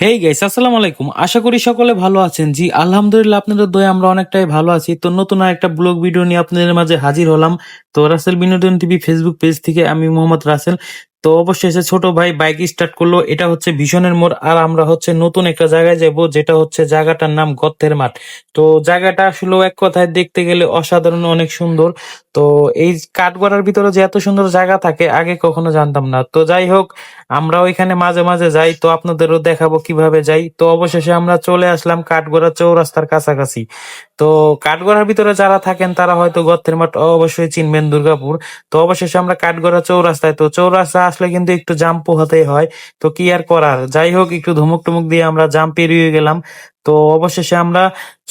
Hey guys আসসালামু আলাইকুম। আশা করি সকলে ভালো আছেন। জি, আলহামদুলিল্লাহ আপনাদের দয়ে আমরা অনেকটাই ভালো আছি। তো নতুন একটা ব্লগ ভিডিও নিয়ে আপনাদের মাঝে হাজির হলাম। তো রাসেল বিনোদন টিভি ফেসবুক পেজ থেকে আমি মোহাম্মদ রাসেল। তো অবশেষে ছোট ভাই বাইক স্টার্ট করল। এটা হচ্ছে ভীষণের মোড়। আর আমরা হচ্ছে নতুন একটা জায়গায় যাব, যেটা হচ্ছে জায়গাটার নাম গর্তের মাঠ। তো জায়গাটা আসলে এক কথায় দেখতে গেলে অসাধারণ, অনেক সুন্দর। তো এই কাঠগড়ার ভিতরে যে এত সুন্দর জায়গা থাকে, আগে কখনো জানতাম না। তো যাই হোক আমরা ওইখানে মাঝে মাঝে যাই। তো আপনাদেরও দেখাবো কীভাবে যাই। তো অবশেষে আমরা চলে আসলাম কাঠগড়া চৌরাস্তার কাছাকাছি। তো কাঠগড়ার ভিতরে যারা থাকেন, তারা হয়তো গর্তের মাঠ অবশ্যই চিনবেন দুর্গাপুর। তো অবশেষে আমরা কাঠগড়া চৌরাস্তায়। তো চৌরাস্তা আসলে কিন্তু একটু জাম্প পোহাতে হয়। তো কি আর করার? যাই হোক, একটু ধুমুক টুমুক দিয়ে আমরা জাম্প পেরিয়ে গেলাম। তো অবশেষে আমরা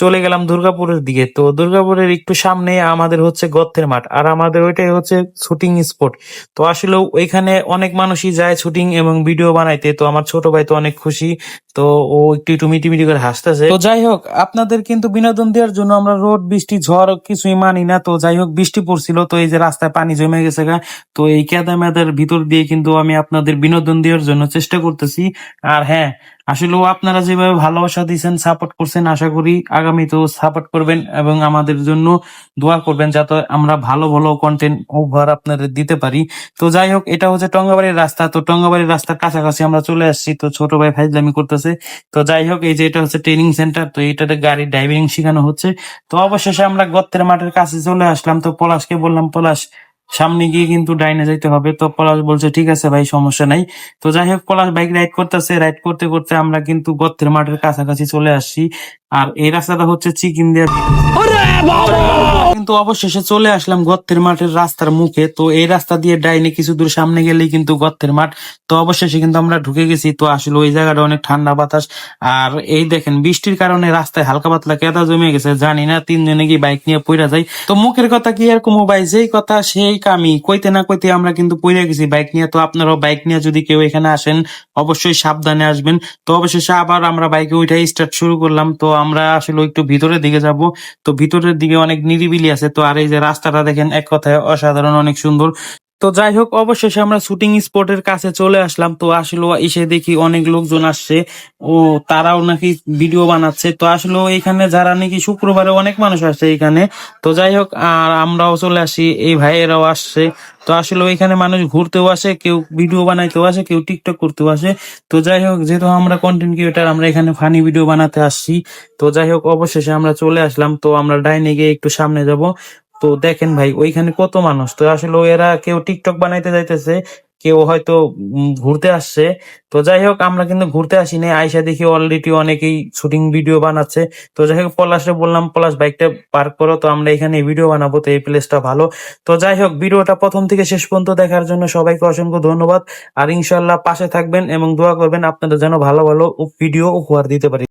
চলে গেলাম দুর্গাপুরের দিকে। তো দুর্গাপুরের একটু সামনে আমাদের হচ্ছে গর্তের মাঠ, আর আমাদের ওইটাই হচ্ছে শুটিং স্পট তো আসলে ওইখানে অনেক মানুষই যায় শুটিং এবং ভিডিও বানাইতে, তো আমার ছোট ভাই তো অনেক খুশি। তো ও একটু একটু মিটি মিটি করে হাসতেছে। তো যাই হোক, আপনাদের কিন্তু বিনোদন দেওয়ার জন্য আমরা রোদ, বৃষ্টি, ঝড় কিছুই মানি না। তো যাই হোক, বৃষ্টি পড়ছিল, তো এই যে রাস্তায় পানি জমে গেছে গা। তো এই কেদা মেদার ভিতর দিয়ে কিন্তু আমি আপনাদের বিনোদন দেওয়ার জন্য চেষ্টা করতেছি। আর হ্যাঁ আসলেও আপনারা যেভাবে ভালোবাসা দিয়েছেন সাপোর্ট করছেন, আশা করি আগামীতেও সাপোর্ট করবেন এবং আমাদের জন্য দোয়া করবেন যাতে আমরা ভালো ভালো কন্টেন্ট ওভার আপনাদের দিতে পারি। তো যাই হোক, এটা হচ্ছে টঙ্গাবাড়ির রাস্তা। তো টঙ্গাবাড়ির রাস্তার কাছাকাছি আমরা চলে আসছি। তো ছোট ভাই ফাইজলামি করতেছে। তো যাই হোক, এই যে এটা হচ্ছে ট্রেনিং সেন্টার তো এটাতে গাড়ি ড্রাইভিং শেখানো হচ্ছে। তো অবশেষে আমরা গর্তের মাঠের কাছে চলে আসলাম। তো পলাশকে বললাম, পলাশ সামনে গিয়ে কিন্তু ডাইনে যাইতে হবে। তো পলাশ বলছে, ঠিক আছে ভাই, সমস্যা নাই। তো যাই হোক, পলাশ বাইক রাইড করতেছে। রাইড করতে করতে আমরা কিন্তু গর্তের মাঠের কাছাকাছি চলে আসছি। আর এই রাস্তাটা হচ্ছে চিকিন দিয়ে কিন্তু অবশেষে চলে আসলাম গর্তের মাঠের রাস্তার মুখে। তো এই রাস্তা দিয়ে ডাইনে কিছু দূর সামনে গেলেই কিন্তু গর্তের মাঠ। তো অবশেষে কিন্তু আমরা ঢুকে গেছি। তো আসলে ওই জায়গাটা অনেক ঠান্ডা বাতাস। আর এই দেখেন, বৃষ্টির কারণে রাস্তায় হালকা পাতলা কেদা জমে গেছে। জানি না, তিনজনে কি বাইক নিয়ে পইরা যাই তো মুখের কথা কি এরকম ভাই? যেই কথা সেই কামি কইতে না কইতে আমরা কিন্তু পইরা গেছি বাইক নিয়ে। তো আপনারাও বাইক নিয়ে যদি কেউ এখানে আসেন, অবশ্যই সাবধানে আসবেন। তো অবশেষে আবার আমরা বাইকে ওইটাই স্টার্ট শুরু করলাম। তো আমরা আসলে একটু ভিতরের দিকে যাব। তো ভিতরের দিকে অনেক নিরিবিলি আছে। তো আর এই যে রাস্তাটা দেখেন এক কথায় অসাধারণ অনেক সুন্দর। তো যাই হোক অবশেষে আমরা শুটিং স্পটের কাছে চলে আসলাম। তো আসলে এসে দেখি অনেক লোকজন আসছে। ও, তারাও নাকি ভিডিও বানাচ্ছে। তো আসলে এখানে যারা নাকি শুক্রবারে অনেক মানুষ আসছে এখানে। তো যাই হোক আর আমরাও চলে আসি। এই ভাইয়েরাও আসছে। তো আসলে ওইখানে মানুষ ঘুরতেও আসে, কেউ ভিডিও বানাইতেও আসে, কেউ টিকটক করতেও আসে। তো যাই হোক যেহেতু আমরা কন্টেন্ট ক্রিয়েটার আমরা এখানে ফানি ভিডিও বানাতে আসছি। তো যাই হোক অবশেষে আমরা চলে আসলাম। তো আমরা ডাইনে গিয়ে একটু সামনে যাব। তো দেখেন ভাই, ওইখানে কত মানুষ? তো আসলে এরা কেউ টিকটক বানাইতে যাইতেছে, কেউ হয়তো ঘুরতে আসছে। তো যাই হোক, আমরা কিন্তু ঘুরতে আসিনি আইসা দেখি অলরেডি অনেকেই শুটিং ভিডিও বানাচ্ছে। তো যাই হোক, পলাশে বললাম, পলাশ বাইকটা পার্ক করো। তো আমরা এখানে ভিডিও বানাবো, তো এই প্লেসটা ভালো। তো যাই হোক, ভিডিওটা প্রথম থেকে শেষ পর্যন্ত দেখার জন্য সবাইকে অসংখ্য ধন্যবাদ। আর ইনশাল্লাহ পাশে থাকবেন এবং দোয়া করবেন, আপনাদের যেন ভালো ভালো ভিডিও উপহার দিতে পারি।